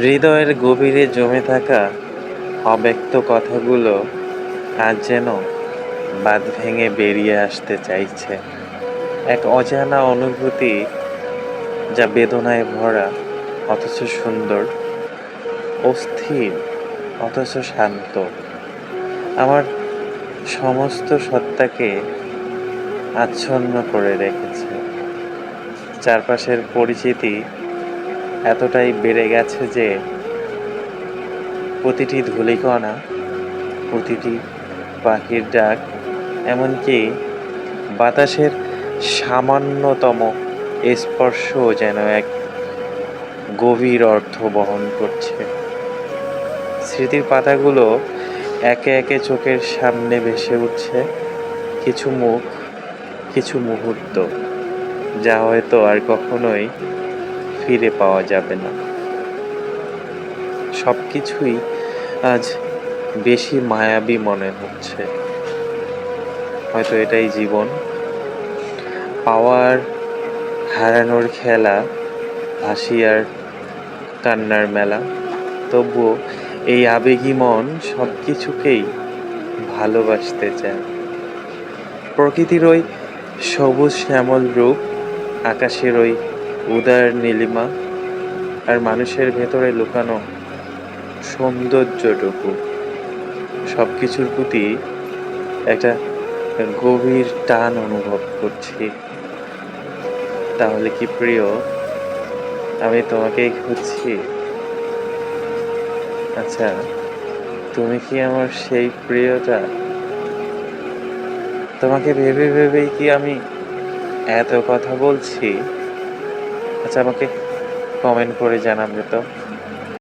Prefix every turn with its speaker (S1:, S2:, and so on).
S1: হৃদয়ের গভীরে জমে থাকা অব্যক্ত কথাগুলো আজ যেন বাঁধ ভেঙে বেরিয়ে আসতে চাইছে। এক অজানা অনুভূতি যা বেদনায় ভরা, অথচ সুন্দর, অস্থির, অথচ শান্ত। আমার সমস্ত সত্তাকে আচ্ছন্ন করে রেখেছে। চারপাশের পরিচিতি এতটাই বেড়ে গেছে যে প্রতিটি ধূলিকণা, প্রতিটি পাখির ডাক, এমনকি বাতাসের সামান্যতম স্পর্শ যেন এক গভীর অর্থ বহন করছে। স্মৃতির পাতাগুলো একে একে চোখের সামনে ভেসে উঠছে। কিছু মুখ, কিছু মুহূর্ত, যা হয়তো আর কখনোই ফিরে পাওয়া যাবে না। সব কিছুই আজ বেশি মায়াবী মনে হচ্ছে। হয়তো এটাই জীবন। পাওয়ার হারানোর খেলা, হাসি আর কান্নার মেলা। তবুও এই আবেগী মন সব কিছুকেই ভালোবাসতে চায়। প্রকৃতির ওই সবুজ শ্যামল রূপ, আকাশের ওই উদার নীলিমা আর মানুষের ভেতরে লুকানো সৌন্দর্যটুকু। সব কিছুর প্রতি একটা গভীর টান অনুভব করছি। তাহলে কি প্রিয়, আমি তোমাকেই খুঁজছি? আচ্ছা তুমি কি আমার সেই প্রিয়টা? তোমাকে ভেবে ভেবেই কি আমি এত কথা বলছি? আচ্ছা আমাকে কমেন্ট করে জানাবে তো।